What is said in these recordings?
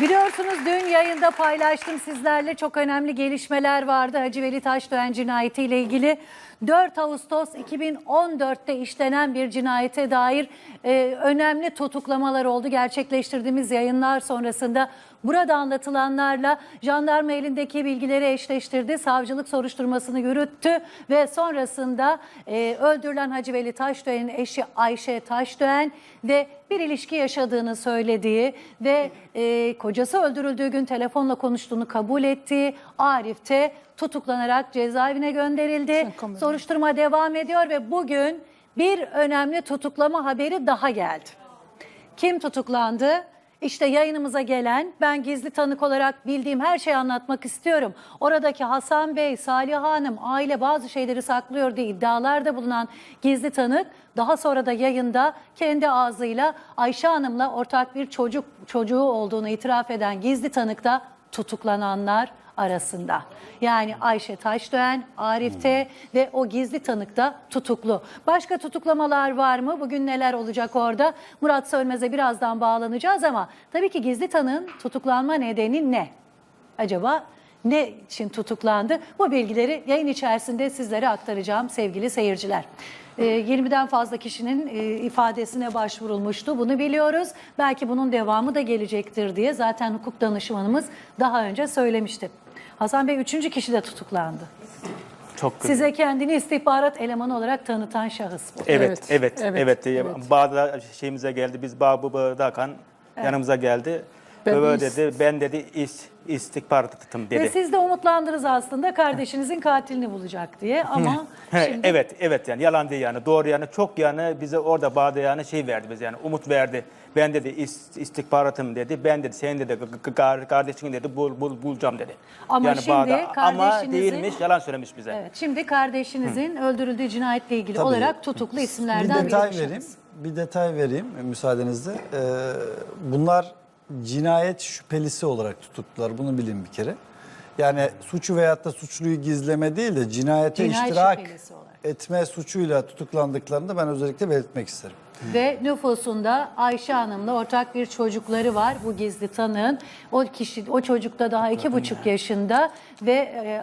Biliyorsunuz dün yayında paylaştım sizlerle çok önemli gelişmeler vardı Hacı Veli Taşdöğen cinayeti ile ilgili. 4 Ağustos 2014'te işlenen bir cinayete dair e, önemli tutuklamalar oldu. Gerçekleştirdiğimiz yayınlar sonrasında burada anlatılanlarla jandarma elindeki bilgileri eşleştirdi. Savcılık soruşturmasını yürüttü ve sonrasında e, öldürülen Hacı Veli Taşdöğen'in eşi Ayşe Taşdöğen ve bir ilişki yaşadığını söylediği ve e, kocası öldürüldüğü gün telefonla konuştuğunu kabul ettiği Arif de tutuklanarak cezaevine gönderildi. Soruşturma devam ediyor ve bugün bir önemli tutuklama haberi daha geldi. Kim tutuklandı? İşte yayınımıza gelen, ben gizli tanık olarak bildiğim her şeyi anlatmak istiyorum. Oradaki Hasan Bey, Salih Hanım, aile bazı şeyleri saklıyor diye iddialarda bulunan gizli tanık daha sonra da yayında kendi ağzıyla Ayşe Hanım'la ortak bir çocuk çocuğu olduğunu itiraf eden gizli tanık da tutuklananlar arasında. Yani Ayşe Taşdöğen, Arif T ve o gizli tanık da tutuklu. Başka tutuklamalar var mı? Bugün neler olacak orada? Murat Sönmez'e birazdan bağlanacağız ama tabii ki gizli tanığın tutuklanma nedeni ne? Acaba ne için tutuklandı? Bu bilgileri yayın içerisinde sizlere aktaracağım sevgili seyirciler. Ee, 20'den fazla kişinin e, ifadesine başvurulmuştu. Bunu biliyoruz. Belki bunun devamı da gelecektir diye zaten hukuk danışmanımız daha önce söylemişti. Hasan Bey üçüncü kişi de tutuklandı. Çok güzel. Size kendini istihbarat elemanı olarak tanıtan şahıs bu. Evet, Evet, evet, evet. evet, evet. Bağda şeyimize geldi. Biz Bağ Dakan yanımıza geldi. Ben Böyle is- dedi. Ben dedi is, istihbaratım dedi. Ve siz de umutlandınız aslında kardeşinizin katilini bulacak diye ama He, şimdi Evet, evet yani yalan değil yani. Doğru yani çok yani bize orada Bağda yani şey verdi bize yani umut verdi. Ben dedi is, istihbaratım dedi. Ben dedi sen dedi k- k- kardeşin dedi bul, bul, bulacağım dedi. Ama yani şimdi ama kardeşinizi- değilmiş yalan söylemiş bize. Evet, şimdi kardeşinizin öldürüldüğü cinayetle ilgili Tabii. olarak tutuklu isimlerden bir detay biri. vereyim. Bir detay vereyim e, müsaadenizle. Ee, bunlar cinayet şüphelisi olarak tutuklular. Bunu bilin bir kere. Yani suçu veyahut da suçluyu gizleme değil de cinayete Cinayet iştirak şüphelisi olarak. etme suçuyla tutuklandıklarını da ben özellikle belirtmek isterim. Ve nüfusunda Ayşe Hanım'la ortak bir çocukları var bu gizli tanığın. O kişi, o çocuk da daha iki buçuk yaşında ve e,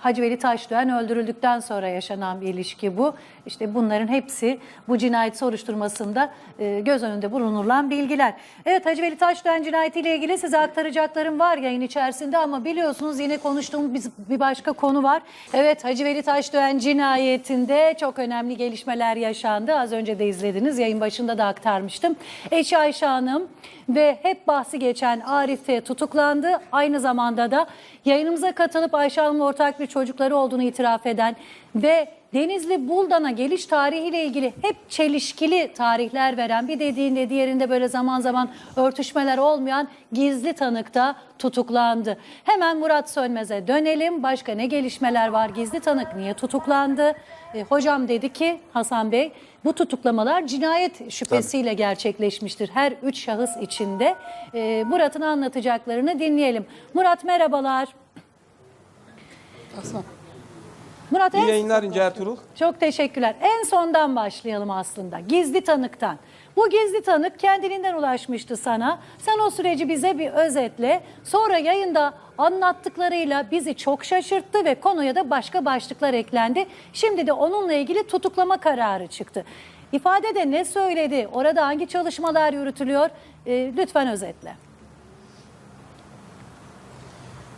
Hacı Veli Taşdöğen öldürüldükten sonra yaşanan bir ilişki bu. İşte bunların hepsi bu cinayet soruşturmasında e, göz önünde bulunulan bilgiler. Evet Hacı Veli Taşdöğen cinayetiyle ilgili size aktaracaklarım var yayın içerisinde ama biliyorsunuz yine konuştuğum biz- bir başka konu var. Evet Hacı Veli Taşdöğen cinayetinde çok önemli gelişmeler yaşandı. Az önce de izlediniz yayın başında da aktarmıştım. Eşi Ayşe Hanım ve hep bahsi geçen Arif T tutuklandı. Aynı zamanda da yayınımıza katılıp Ayşe Hanım'la ortak bir çocukları olduğunu itiraf eden ve Denizli Buldan'a geliş tarihiyle ilgili hep çelişkili tarihler veren bir dediğinde diğerinde böyle zaman zaman örtüşmeler olmayan gizli tanık da tutuklandı. Hemen Murat Sönmez'e dönelim. Başka ne gelişmeler var? Gizli tanık niye tutuklandı? E, hocam dedi ki Hasan Bey bu tutuklamalar cinayet şüphesiyle gerçekleşmiştir. Her üç şahıs içinde. E, Murat'ın anlatacaklarını dinleyelim. Murat merhabalar. Aslan. Murat İyi en- yayınlar İnce Ertuğrul. Çok teşekkürler. En sondan başlayalım aslında. Gizli tanıktan. Bu gizli tanık kendiliğinden ulaşmıştı sana. Sen o süreci bize bir özetle. Sonra yayında anlattıklarıyla bizi çok şaşırttı ve konuya da başka başlıklar eklendi. Şimdi de onunla ilgili tutuklama kararı çıktı. İfadede ne söyledi? Orada hangi çalışmalar yürütülüyor? Ee, lütfen özetle.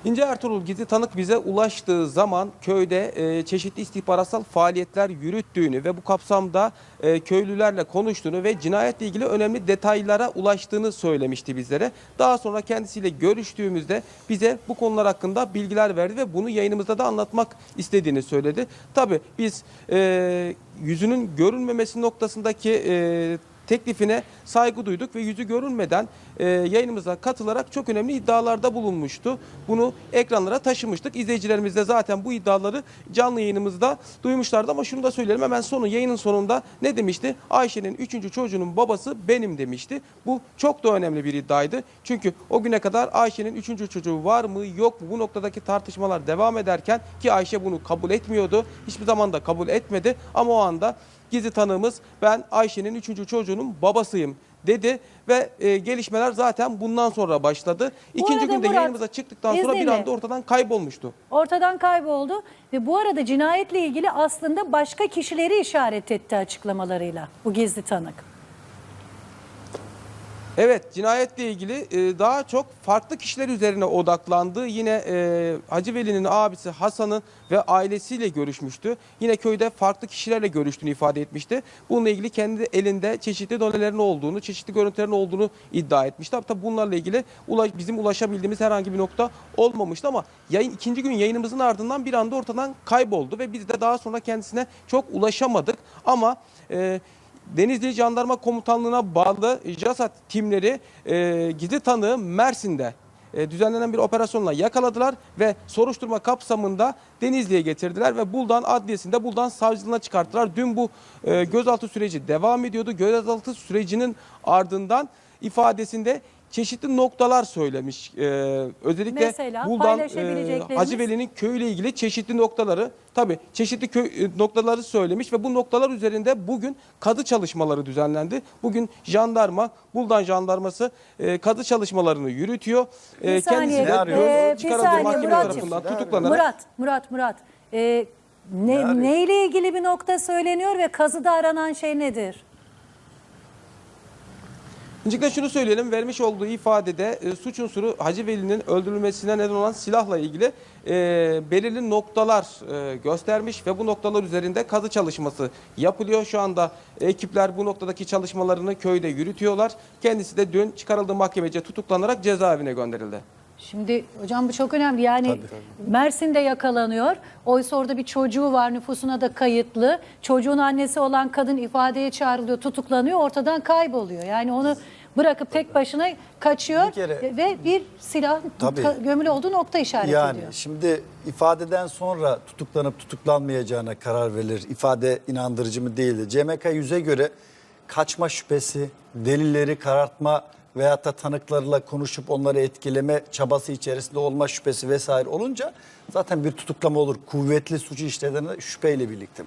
İnce Ertuğrul gizli tanık bize ulaştığı zaman köyde e, çeşitli istihbaratsal faaliyetler yürüttüğünü ve bu kapsamda e, köylülerle konuştuğunu ve cinayetle ilgili önemli detaylara ulaştığını söylemişti bizlere. Daha sonra kendisiyle görüştüğümüzde bize bu konular hakkında bilgiler verdi ve bunu yayınımızda da anlatmak istediğini söyledi. Tabii biz e, yüzünün görünmemesi noktasındaki e, teklifine saygı duyduk ve yüzü görünmeden e, yayınımıza katılarak çok önemli iddialarda bulunmuştu. Bunu ekranlara taşımıştık. İzleyicilerimiz de zaten bu iddiaları canlı yayınımızda duymuşlardı ama şunu da söyleyelim hemen sonu yayının sonunda ne demişti? Ayşe'nin üçüncü çocuğunun babası benim demişti. Bu çok da önemli bir iddiaydı. Çünkü o güne kadar Ayşe'nin üçüncü çocuğu var mı yok mu bu noktadaki tartışmalar devam ederken ki Ayşe bunu kabul etmiyordu. Hiçbir zaman da kabul etmedi ama o anda Gizli tanığımız ben Ayşe'nin üçüncü çocuğunun babasıyım dedi ve e, gelişmeler zaten bundan sonra başladı. İkinci günde Murat, yayınımıza çıktıktan sonra bir izninle. anda ortadan kaybolmuştu. Ortadan kayboldu ve bu arada cinayetle ilgili aslında başka kişileri işaret etti açıklamalarıyla bu gizli tanık. Evet cinayetle ilgili e, daha çok farklı kişiler üzerine odaklandı. Yine e, Hacı Veli'nin abisi Hasan'ın ve ailesiyle görüşmüştü. Yine köyde farklı kişilerle görüştüğünü ifade etmişti. Bununla ilgili kendi elinde çeşitli donelerin olduğunu, çeşitli görüntülerin olduğunu iddia etmişti. Tabii bunlarla ilgili bizim ulaşabildiğimiz herhangi bir nokta olmamıştı ama yayın ikinci gün yayınımızın ardından bir anda ortadan kayboldu ve biz de daha sonra kendisine çok ulaşamadık. Ama e, Denizli Jandarma Komutanlığı'na bağlı JASAT timleri e, gizli tanığı Mersin'de e, düzenlenen bir operasyonla yakaladılar ve soruşturma kapsamında Denizli'ye getirdiler ve Buldan Adliyesi'nde Buldan Savcılığına çıkarttılar. Dün bu e, gözaltı süreci devam ediyordu. Gözaltı sürecinin ardından ifadesinde çeşitli noktalar söylemiş. E, özellikle Mesela Buldan e, paylaşabilecekleriniz? Hacı Veli'nin köyüyle ilgili çeşitli noktaları tabii çeşitli köy e, noktaları söylemiş ve bu noktalar üzerinde bugün kadı çalışmaları düzenlendi. Bugün jandarma, Buldan jandarması e, kadı çalışmalarını yürütüyor. Bir E, saniye, kendisi de arıyoruz? ee, bir çıkarıldığı saniye mahkeme Murat'cığım. tarafından tutuklanarak Murat, Murat, Murat. Ee, ne, neyle ilgili bir nokta söyleniyor ve kazıda aranan şey nedir? Öncelikle şunu söyleyelim. Vermiş olduğu ifadede e, suç unsuru Hacı Veli'nin öldürülmesine neden olan silahla ilgili e, belirli noktalar e, göstermiş ve bu noktalar üzerinde kazı çalışması yapılıyor. Şu anda ekipler bu noktadaki çalışmalarını köyde yürütüyorlar. Kendisi de dün çıkarıldığı mahkemece tutuklanarak cezaevine gönderildi. Şimdi hocam bu çok önemli. Yani Mersin'de yakalanıyor. Oysa orada bir çocuğu var nüfusuna da kayıtlı. Çocuğun annesi olan kadın ifadeye çağrılıyor, tutuklanıyor, ortadan kayboluyor. Yani onu bırakıp tek başına kaçıyor Bir kere- ve bir silah Tabii. ka- gömülü olduğu nokta işaret Yani ediyor. şimdi ifadeden sonra tutuklanıp tutuklanmayacağına karar verilir. İfade inandırıcı mı değildi. CMK yüze göre kaçma şüphesi, delilleri karartma veyahut da tanıklarla konuşup onları etkileme çabası içerisinde olma şüphesi vesaire olunca zaten bir tutuklama olur. Kuvvetli suçu işlediğinde şüpheyle birlikte.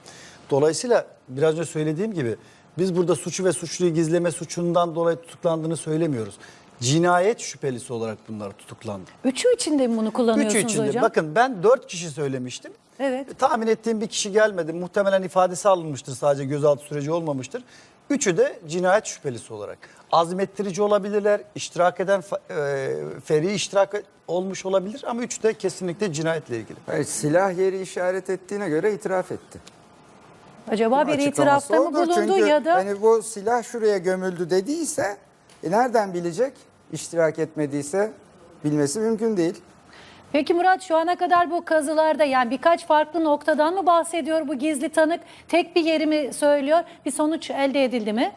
Dolayısıyla biraz önce söylediğim gibi biz burada suçu ve suçluyu gizleme suçundan dolayı tutuklandığını söylemiyoruz. Cinayet şüphelisi olarak bunlar tutuklandı. Üçü içinde mi bunu kullanıyorsunuz Üçü içinde. hocam? Bakın ben dört kişi söylemiştim. Evet. Tahmin ettiğim bir kişi gelmedi. Muhtemelen ifadesi alınmıştır. Sadece gözaltı süreci olmamıştır. Üçü de cinayet şüphelisi olarak. Azmettirici olabilirler. iştirak eden e, feri iştirak olmuş olabilir ama üçü de kesinlikle cinayetle ilgili. Hayır, silah yeri işaret ettiğine göre itiraf etti. Acaba bir itirafta mı bulundu Çünkü ya da hani bu silah şuraya gömüldü dediyse e nereden bilecek? İştirak etmediyse bilmesi mümkün değil. Peki Murat şu ana kadar bu kazılarda yani birkaç farklı noktadan mı bahsediyor bu gizli tanık? Tek bir yeri mi söylüyor? Bir sonuç elde edildi mi?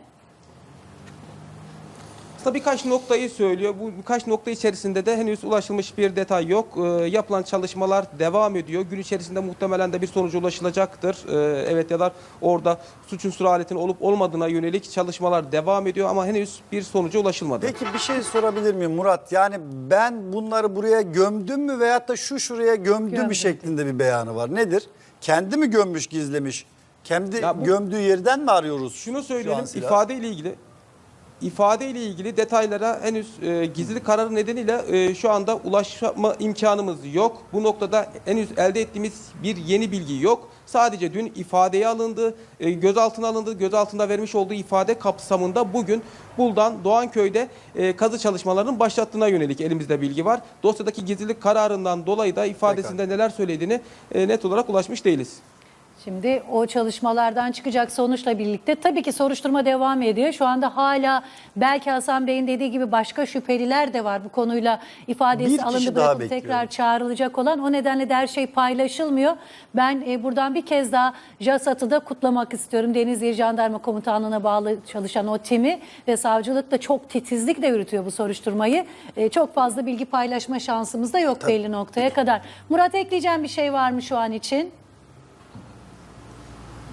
Aslında birkaç noktayı söylüyor. Bu birkaç nokta içerisinde de henüz ulaşılmış bir detay yok. Ee, yapılan çalışmalar devam ediyor. Gün içerisinde muhtemelen de bir sonuca ulaşılacaktır. Ee, evet ya da orada suç unsuru aletinin olup olmadığına yönelik çalışmalar devam ediyor ama henüz bir sonuca ulaşılmadı. Peki bir şey sorabilir miyim Murat? Yani ben bunları buraya gömdüm mü veyahut da şu şuraya gömdü Gömdüm. mü şeklinde bir beyanı var. Nedir? Kendi mi gömmüş gizlemiş? Kendi Ya bu- gömdüğü yerden mi arıyoruz? Şunu şu söyleyelim ifade ile ilgili ifade ile ilgili detaylara henüz e, gizlilik kararı nedeniyle e, şu anda ulaşma imkanımız yok. Bu noktada henüz elde ettiğimiz bir yeni bilgi yok. Sadece dün ifadeye alındı, e, gözaltına alındı. Gözaltında vermiş olduğu ifade kapsamında bugün Buldan Doğanköy'de e, kazı çalışmalarının başlattığına yönelik elimizde bilgi var. Dosyadaki gizlilik kararından dolayı da ifadesinde neler söylediğini e, net olarak ulaşmış değiliz. Şimdi o çalışmalardan çıkacak sonuçla birlikte tabii ki soruşturma devam ediyor. Şu anda hala belki Hasan Bey'in dediği gibi başka şüpheliler de var bu konuyla ifadesi Bir alındı bırakıp tekrar çağrılacak olan. O nedenle de her şey paylaşılmıyor. Ben e, buradan bir kez daha JASAT'ı da kutlamak istiyorum. Denizli Jandarma Komutanlığı'na bağlı çalışan o timi ve savcılık da çok titizlikle yürütüyor bu soruşturmayı. E, çok fazla bilgi paylaşma şansımız da yok belli noktaya kadar. Murat ekleyeceğim bir şey var mı şu an için?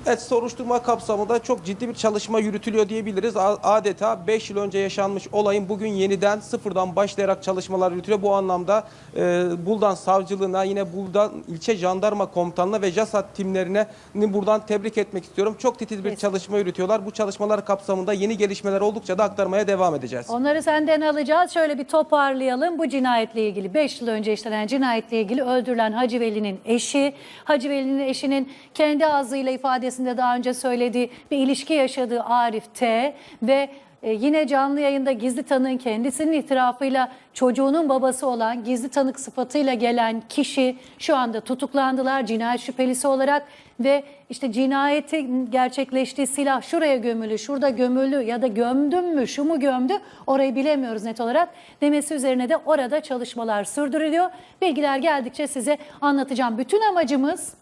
Evet soruşturma kapsamında çok ciddi bir çalışma yürütülüyor diyebiliriz. Adeta 5 yıl önce yaşanmış olayın bugün yeniden sıfırdan başlayarak çalışmalar yürütülüyor. Bu anlamda e, Buldan Savcılığına yine Buldan İlçe Jandarma Komutanlığına ve JASAT timlerine buradan tebrik etmek istiyorum. Çok titiz bir çalışma yürütüyorlar. Bu çalışmalar kapsamında yeni gelişmeler oldukça da aktarmaya devam edeceğiz. Onları senden alacağız. Şöyle bir toparlayalım. Bu cinayetle ilgili 5 yıl önce işlenen cinayetle ilgili öldürülen Hacı Veli'nin eşi, Hacı Veli'nin eşinin kendi ağzıyla ifadesinde daha önce söylediği bir ilişki yaşadığı Arif T ve e, yine canlı yayında gizli tanığın kendisinin itirafıyla çocuğunun babası olan gizli tanık sıfatıyla gelen kişi şu anda tutuklandılar cinayet şüphelisi olarak ve işte cinayetin gerçekleştiği silah şuraya gömülü, şurada gömülü ya da gömdüm mü, şu mu gömdü orayı bilemiyoruz net olarak demesi üzerine de orada çalışmalar sürdürülüyor. Bilgiler geldikçe size anlatacağım. Bütün amacımız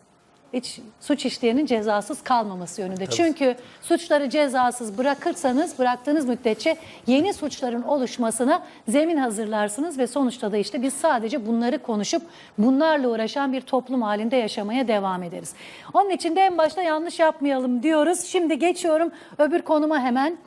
hiç suç işleyenin cezasız kalmaması yönünde. Çünkü suçları cezasız bırakırsanız bıraktığınız müddetçe yeni suçların oluşmasına zemin hazırlarsınız ve sonuçta da işte biz sadece bunları konuşup bunlarla uğraşan bir toplum halinde yaşamaya devam ederiz. Onun için de en başta yanlış yapmayalım diyoruz. Şimdi geçiyorum öbür konuma hemen.